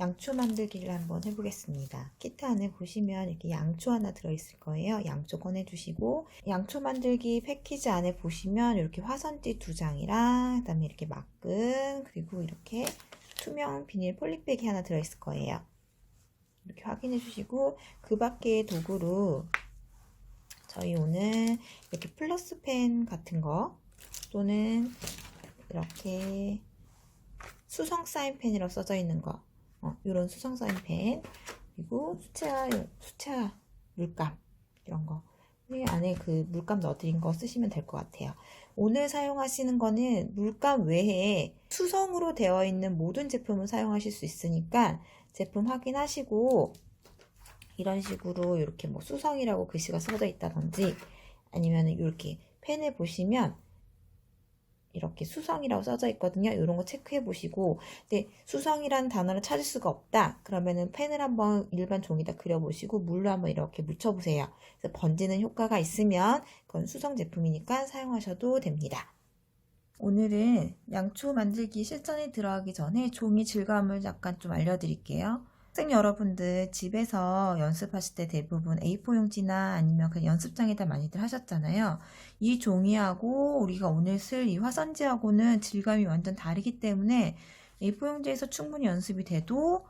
양초 만들기를 한번 해보겠습니다. 키트 안에 보시면 이렇게 양초 하나 들어있을 거예요. 양초 꺼내주시고 양초 만들기 패키지 안에 보시면 이렇게 화선지 두 장이랑 그다음에 이렇게 막근 그리고 이렇게 투명 비닐 폴리백이 하나 들어있을 거예요. 이렇게 확인해 주시고 그 밖에 도구로 저희 오늘 이렇게 플러스 펜 같은 거 또는 이렇게 수성 사인펜이라고 써져 있는 거 어, 이런 수성 사인 펜 그리고 수채화 수채화 물감 이런 거. 이 안에 그 물감 넣어드린 거 쓰시면 될 것 같아요. 오늘 사용하시는 거는 물감 외에 수성으로 되어 있는 모든 제품을 사용하실 수 있으니까 제품 확인하시고 이런 식으로 이렇게 뭐 수성이라고 글씨가 써져 있다든지 아니면 이렇게 펜에 보시면 이렇게 수성이라고 써져 있거든요. 이런 거 체크해 보시고, 근데 수성이라는 단어를 찾을 수가 없다. 그러면은 펜을 한번 일반 종이다 그려보시고 물로 한번 이렇게 묻혀보세요. 그래서 번지는 효과가 있으면 그건 수성 제품이니까 사용하셔도 됩니다. 오늘은 양초 만들기 실전에 들어가기 전에 종이 질감을 약간 좀 알려드릴게요. 학생 여러분들 집에서 연습하실 때 대부분 A4 용지나 아니면 그냥 연습장에다 많이들 하셨잖아요. 이 종이하고 우리가 오늘 쓸 이 화선지하고는 질감이 완전 다르기 때문에 A4 용지에서 충분히 연습이 돼도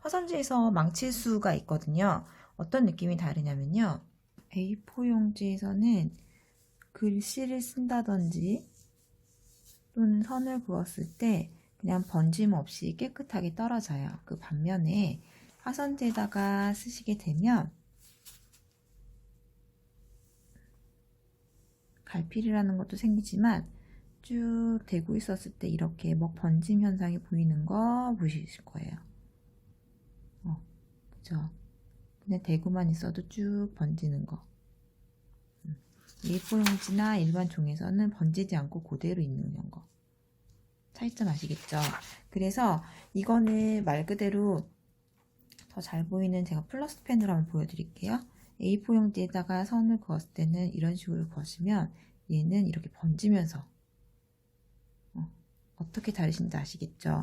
화선지에서 망칠 수가 있거든요. 어떤 느낌이 다르냐면요. A4 용지에서는 글씨를 쓴다든지 또는 선을 그었을 때 그냥 번짐 없이 깨끗하게 떨어져요. 그 반면에 화선지에다가 쓰시게 되면 갈필이라는 것도 생기지만 쭉 대고 있었을 때 이렇게 먹 번짐 현상이 보이는 거 보실 거예요. 어, 그죠? 그냥 대고만 있어도 쭉 번지는 거. 음. A4 용지나 일반 종에서는 번지지 않고 그대로 있는 거. 차이점 아시겠죠? 그래서 이거는 말 그대로 더 잘 보이는 제가 플러스 펜으로 한번 보여드릴게요. A4 용지에다가 선을 그었을 때는 이런 식으로 그었으면 얘는 이렇게 번지면서 어, 어떻게 다르신지 아시겠죠?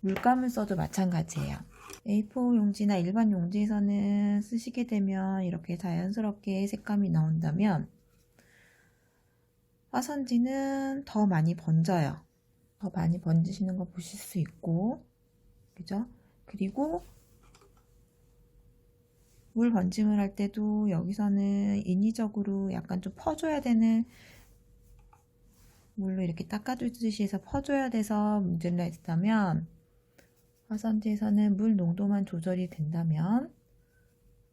물감을 써도 마찬가지예요. A4 용지나 일반 용지에서는 쓰시게 되면 이렇게 자연스럽게 색감이 나온다면 화선지는 더 많이 번져요. 더 많이 번지시는 거 보실 수 있고, 그죠? 그리고 물 번짐을 할 때도 여기서는 인위적으로 약간 좀 퍼줘야 되는 물로 이렇게 닦아주듯이 해서 퍼줘야 돼서 문제가 있다면 화선지에서는 물 농도만 조절이 된다면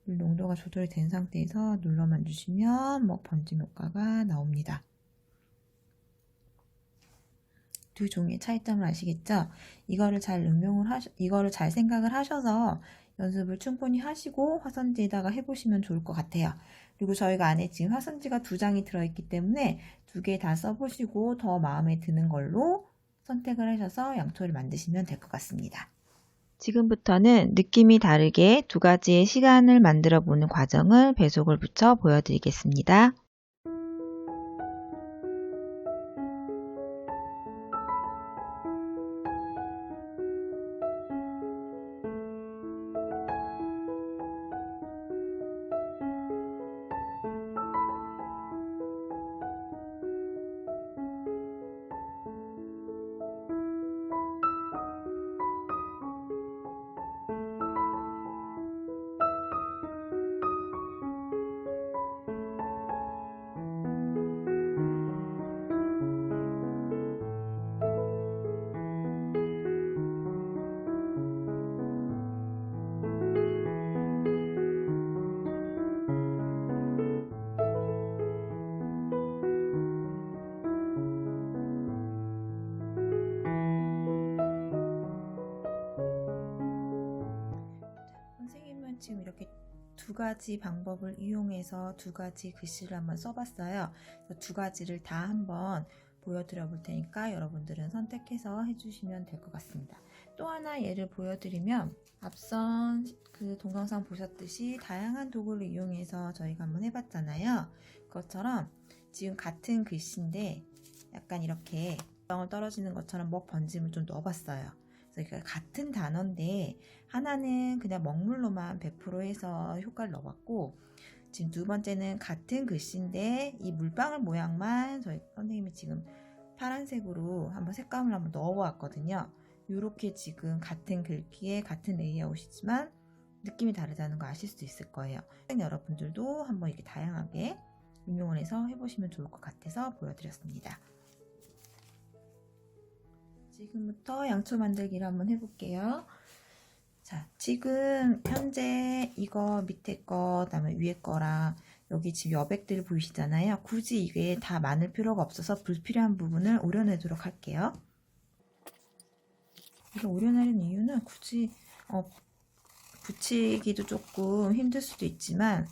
물 농도가 조절이 된 상태에서 눌러만 주시면 뭐 번짐 효과가 나옵니다. 두 종의 차이점을 아시겠죠? 이거를 잘 응용을 하셔, 이거를 잘 생각을 하셔서 연습을 충분히 하시고 화선지에다가 해보시면 좋을 것 같아요. 그리고 저희가 안에 지금 화선지가 두 장이 들어있기 때문에 두 개 다 써보시고 더 마음에 드는 걸로 선택을 하셔서 양초를 만드시면 될 것 같습니다. 지금부터는 느낌이 다르게 두 가지의 시간을 만들어 보는 과정을 배속을 붙여 보여드리겠습니다. 두 가지 방법을 이용해서 두 가지 글씨를 한번 써봤어요. 두 가지를 다 한번 보여드려 볼 테니까 여러분들은 선택해서 해주시면 될 것 같습니다. 또 하나 예를 보여드리면 앞선 그 동영상 보셨듯이 다양한 도구를 이용해서 저희가 한번 해봤잖아요. 그것처럼 지금 같은 글씨인데 약간 이렇게 을 떨어지는 것처럼 먹 번짐을 좀 넣어봤어요. 이게 같은 단어인데 하나는 그냥 먹물로만 100% 해서 효과를 넣어봤고 지금 두 번째는 같은 글씨인데 이 물방울 모양만 저희 선생님이 지금 파란색으로 한번 색감을 한번 넣어보았거든요. 이렇게 지금 같은 글귀에 같은 레이아웃이지만 느낌이 다르다는 거 아실 수 있을 거예요. 여러분들도 한번 이렇게 다양하게 응용을 해서 해보시면 좋을 것 같아서 보여드렸습니다. 지금부터 양초 만들기를 한번 해볼게요. 자, 지금 현재 이거 밑에 거, 그다음에 위에 거랑 여기 지금 여백들 보이시잖아요. 굳이 이게 다 많을 필요가 없어서 불필요한 부분을 오려내도록 할게요. 이거 오려내는 이유는 굳이 어, 붙이기도 조금 힘들 수도 있지만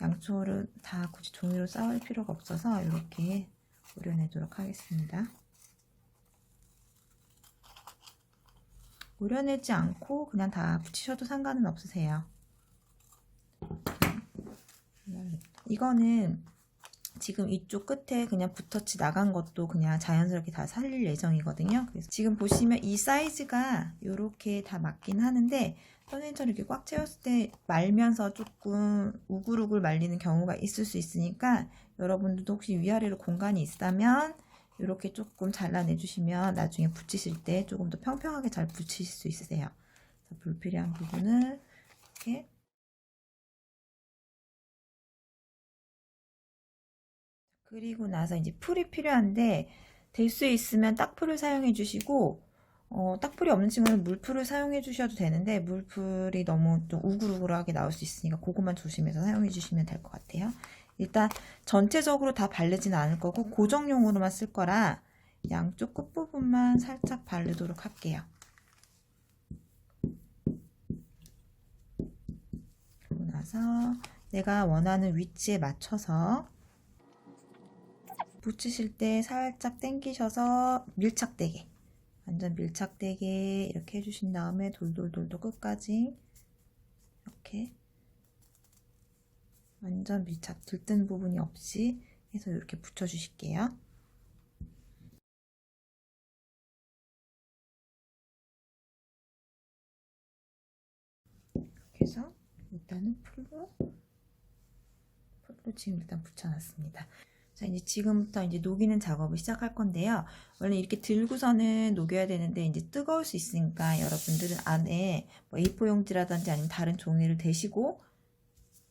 양초를 다 굳이 종이로 쌓을 필요가 없어서 이렇게 오려내도록 하겠습니다. 오려내지 않고 그냥 다 붙이셔도 상관은 없으세요. 이거는 지금 이쪽 끝에 그냥 붓터치 나간 것도 그냥 자연스럽게 다 살릴 예정이거든요. 그래서 지금 보시면 이 사이즈가 이렇게 다 맞긴 하는데 선생님처럼 이렇게 꽉 채웠을 때 말면서 조금 우글우글 말리는 경우가 있을 수 있으니까 여러분들도 혹시 위아래로 공간이 있다면 이렇게 조금 잘라내 주시면 나중에 붙이실 때 조금 더 평평하게 잘 붙이실 수 있으세요. 불필요한 부분을 이렇게 그리고 나서 이제 풀이 필요한데 될 수 있으면 딱풀을 사용해 주시고 어, 딱풀이 없는 친구는 물풀을 사용해 주셔도 되는데 물풀이 너무 좀 우글우글하게 나올 수 있으니까 그것만 조심해서 사용해 주시면 될 것 같아요. 일단 전체적으로 다 바르진 않을 거고 고정용으로만 쓸 거라 양쪽 끝부분만 살짝 바르도록 할게요. 그리고 나서 내가 원하는 위치에 맞춰서 붙이실 때 살짝 당기셔서 밀착되게 완전 밀착되게 이렇게 해주신 다음에 돌돌돌돌 끝까지 이렇게 완전 밀착 들뜬 부분이 없이 해서 이렇게 붙여주실게요. 이렇게 해서 일단은 풀로 풀로 지금 일단 붙여놨습니다. 자, 이제 지금부터 이제 녹이는 작업을 시작할 건데요. 원래 이렇게 들고서는 녹여야 되는데 이제 뜨거울 수 있으니까 여러분들은 안에 뭐 A4 용지라든지 아니면 다른 종이를 대시고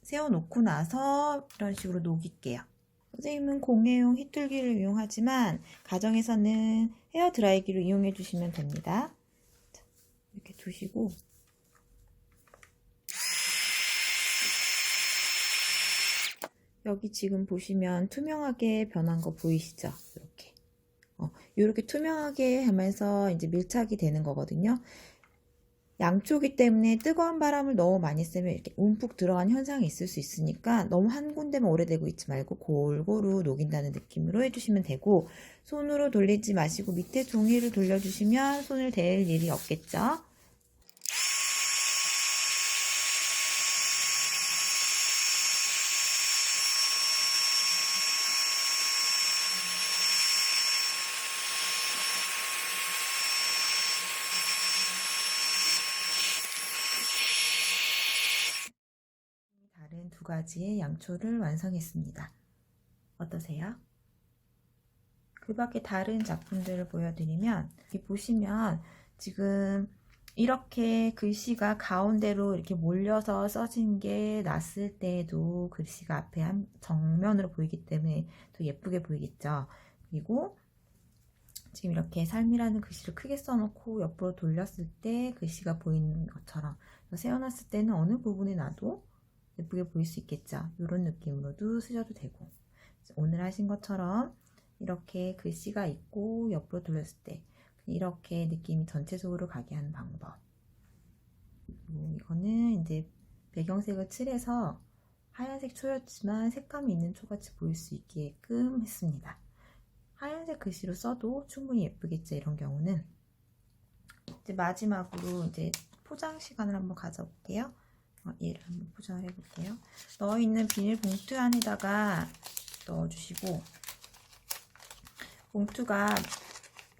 세워놓고 나서 이런 식으로 녹일게요. 선생님은 공예용 휘뚫기를 이용하지만 가정에서는 헤어 드라이기를 이용해 주시면 됩니다. 자, 이렇게 두시고 여기 지금 보시면 투명하게 변한 거 보이시죠? 이렇게. 어, 이렇게 투명하게 하면서 이제 밀착이 되는 거거든요. 양초기 때문에 뜨거운 바람을 너무 많이 쐬면 이렇게 움푹 들어간 현상이 있을 수 있으니까 너무 한 군데만 오래되고 있지 말고 골고루 녹인다는 느낌으로 해주시면 되고 손으로 돌리지 마시고 밑에 종이를 돌려주시면 손을 댈 일이 없겠죠. 다른 두 가지의 양초를 완성했습니다. 어떠세요? 그 밖에 다른 작품들을 보여드리면 여기 보시면 지금 이렇게 글씨가 가운데로 이렇게 몰려서 써진 게 났을 때에도 글씨가 앞에 한 정면으로 보이기 때문에 더 예쁘게 보이겠죠. 그리고 지금 이렇게 삶이라는 글씨를 크게 써놓고 옆으로 돌렸을 때 글씨가 보이는 것처럼 세워놨을 때는 어느 부분에 놔도 예쁘게 보일 수 있겠죠. 이런 느낌으로도 쓰셔도 되고 오늘 하신 것처럼 이렇게 글씨가 있고 옆으로 돌렸을 때 이렇게 느낌이 전체적으로 가게 하는 방법 이거는 이제 배경색을 칠해서 하얀색 초였지만 색감이 있는 초같이 보일 수 있게끔 했습니다. 하얀색 글씨로 써도 충분히 예쁘겠죠. 이런 경우는 이제 마지막으로 이제 포장 시간을 한번 가져볼게요. 어, 얘를 한번 포장을 해볼게요. 넣어 있는 비닐 봉투 안에다가 넣어주시고 봉투가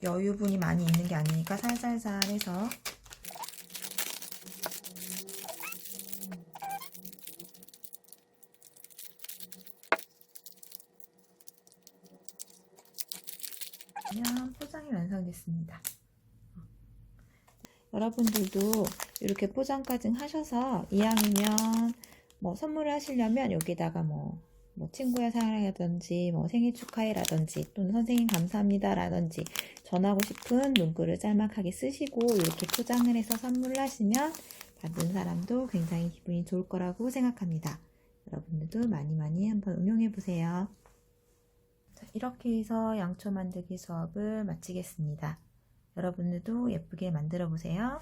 여유분이 많이 있는 게 아니니까 살살살 해서 그러면 포장이 완성됐습니다. 여러분들도 이렇게 포장까지 하셔서 이왕이면 뭐 선물을 하시려면 여기다가 뭐, 뭐 친구야 사랑하라든지 뭐 생일 축하해라든지 또는 선생님 감사합니다라든지 전하고 싶은 문구를 짤막하게 쓰시고 이렇게 포장을 해서 선물을 하시면 받은 사람도 굉장히 기분이 좋을 거라고 생각합니다. 여러분들도 많이 많이 한번 응용해 보세요. 자, 이렇게 해서 양초 만들기 수업을 마치겠습니다. 여러분들도 예쁘게 만들어 보세요.